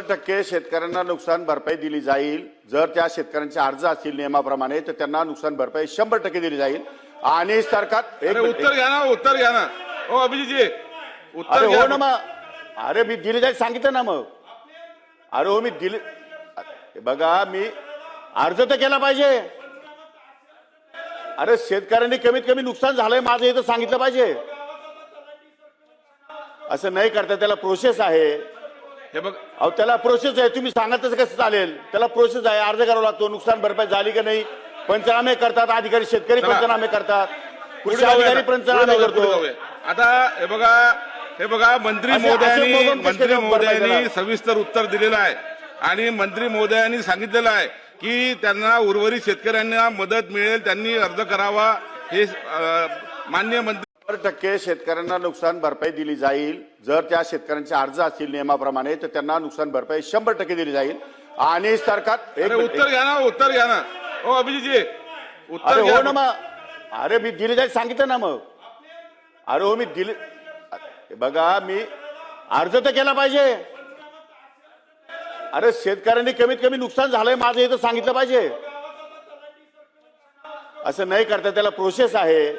शंभर टक्के शेतकऱ्यांना नुकसान भरपाई दिली जाईल. जर त्या शेतकऱ्यांचे अर्ज असतील नियमाप्रमाणे तर त्यांना नुकसान भरपाई शंभर टक्के दिली जाईल. आणि सरकार एक उत्तर घ्या ना उत्तर घ्या ना. ओ अभिजितजी उत्तर अरे घ्या हो ना. मग. अरे मी दिली जाईल सांगितलं ना मग. अरे हो मी दिले हे बघा मी अर्ज तर केला पाहिजे. अरे शेतकऱ्यांनी कमीत कमी नुकसान झालंय माझं हे तर सांगितलं पाहिजे. असं नाही करता त्याला प्रोसेस आहे. हे बघ. अहो त्याला प्रोसेस आहे. तुम्ही सांगा तसं कसं चालेल? त्याला प्रोसेस आहे. अर्ज करावा लागतो. नुकसान भरपाई झाली का नाही? पंचनामे करतात. अधिकारी शेतकरी चला. पंचनामे करतात. पुढे कृषी जाऊया अधिकारी ना. पुढे पंचनामे जाऊया, पुढे करतो जाऊया. आता हे बघा हे बघा मंत्री असे- कसे मंत्री? सविस्तर उत्तर दिलेलं आहे. आणि मंत्री महोदयांनी सांगितलेलं आहे की त्यांना उर्वरित शेतकऱ्यांना मदत मिळेल. त्यांनी अर्ज करावा. हे अं, मान्य मंत्री टक्के शेतकऱ्यांना नुकसान भरपाई दिली जाईल. जर त्या शेतकऱ्यांचे अर्ज असतील नियमाप्रमाणे तर त्यांना नुकसान भरपाई शंभर टक्के दिली जाईल. आणि सरकार एक उत्तर घ्या ना उत्तर घ्या ना. ओ अभिजितजी उत्तर अरे घ्या हो ना मग. अरे मी दिली जाईल सांगितलं ना मग. अरे हो मी दिले हे बघा मी अर्ज तर केला पाहिजे. अरे शेतकऱ्यांनी कमीत कमी नुकसान झालंय माझं हे तर सांगितलं पाहिजे. असं नाही करता त्याला प्रोसेस आहे.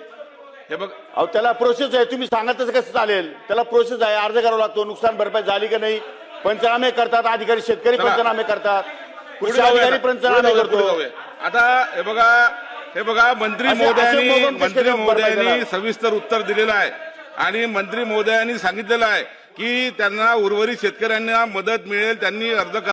हे बघ. अहो त्याला प्रोसेस आहे. तुम्ही सांगा तसं कसं चालेल? त्याला प्रोसेस आहे. अर्ज करावा लागतो. नुकसान भरपाई झाली का नाही? पंचनामे करतात. अधिकारी शेतकरी चला. पंचनामे करतात. पुढे कृषी जाऊया अधिकारी. पुढे पंचनामे जाऊया, पुढे करतो जाऊया. आता हे बघा हे बघा मंत्री असे- असे महोदयांनी बघून कसे मंत्री महोदयांनी झाला? सविस्तर उत्तर दिलेलं आहे. आणि मंत्री महोदयांनी सांगितलेलं आहे की त्यांना उर्वरित शेतकऱ्यांना मदत मिळेल. त्यांनी अर्ज